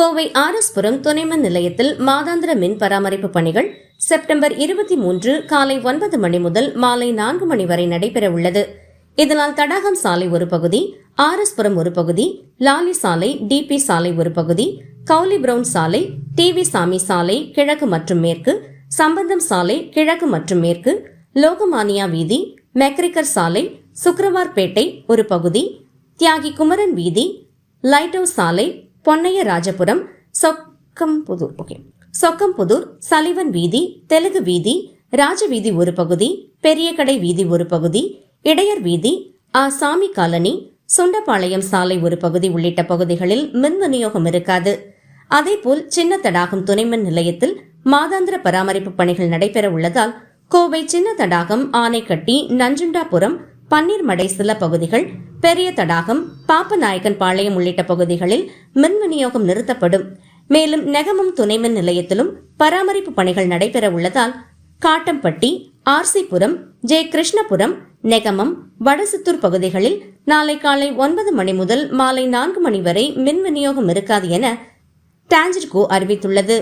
கோவை ஆர்எஸ்புரம் துணைமன் நிலையத்தில் மாதாந்திர மின் பராமரிப்பு பணிகள் செப்டம்பர் இருபத்தி மூன்று காலை ஒன்பது மணி முதல் மாலை நான்கு மணி வரை நடைபெற உள்ளது. இதனால் தடாகம் சாலை ஒரு பகுதி ஆர்எஸ்புரம் ஒரு பகுதி லாலி சாலை டிபி சாலை ஒரு பகுதி கவுலி பிரவுன் சாலை டிவி சாமி சாலை கிழக்கு மற்றும் மேற்கு சம்பந்தம் சாலை கிழக்கு மற்றும் மேற்கு லோகமானியா வீதி மெக்ரிக்கர் சாலை சுக்ரவார்பேட்டை ஒரு பகுதி தியாகி குமரன் வீதி லைட் ஹவுஸ் சாலை பொன்னைய ராஜபுரம் சொக்கம்புதூர். ஓகே சொக்கம்புதூர் சலிவன் வீதி தெலுங்கு வீதி ராஜவீதி ஒரு பகுதி பெரியகடை வீதி ஒரு பகுதி இடையர் வீதி ஆ சாமி காலனி சுண்டபாளையம் சாலை ஒரு பகுதி உள்ளிட்ட பகுதிகளில் மின் விநியோகம் இருக்காது. அதேபோல் சின்ன தடாகம் துணைமின் நிலையத்தில் மாதாந்திர பராமரிப்பு பணிகள் நடைபெற உள்ளதால் கோவை சின்ன தடாகம் ஆனைக்கட்டி நஞ்சுண்டாபுரம் பன்னீர்மடை சில பகுதிகள் பெரிய தடாகம் பாப்பநாயக்கன் பாளையம் உள்ளிட்ட பகுதிகளில் மின் விநியோகம் நிறுத்தப்படும். மேலும் நெகமம் துணைமின் நிலையத்திலும் பராமரிப்பு பணிகள் நடைபெற உள்ளதால் காட்டம்பட்டி ஆர்சிபுரம் ஜே கிருஷ்ணபுரம் நெகமம் வடசித்தூர் பகுதிகளில் நாளை காலை ஒன்பது மணி முதல் மாலை நான்கு மணி வரை மின் விநியோகம் இருக்காது என டான்ஜிர்கோ அறிவித்துள்ளது.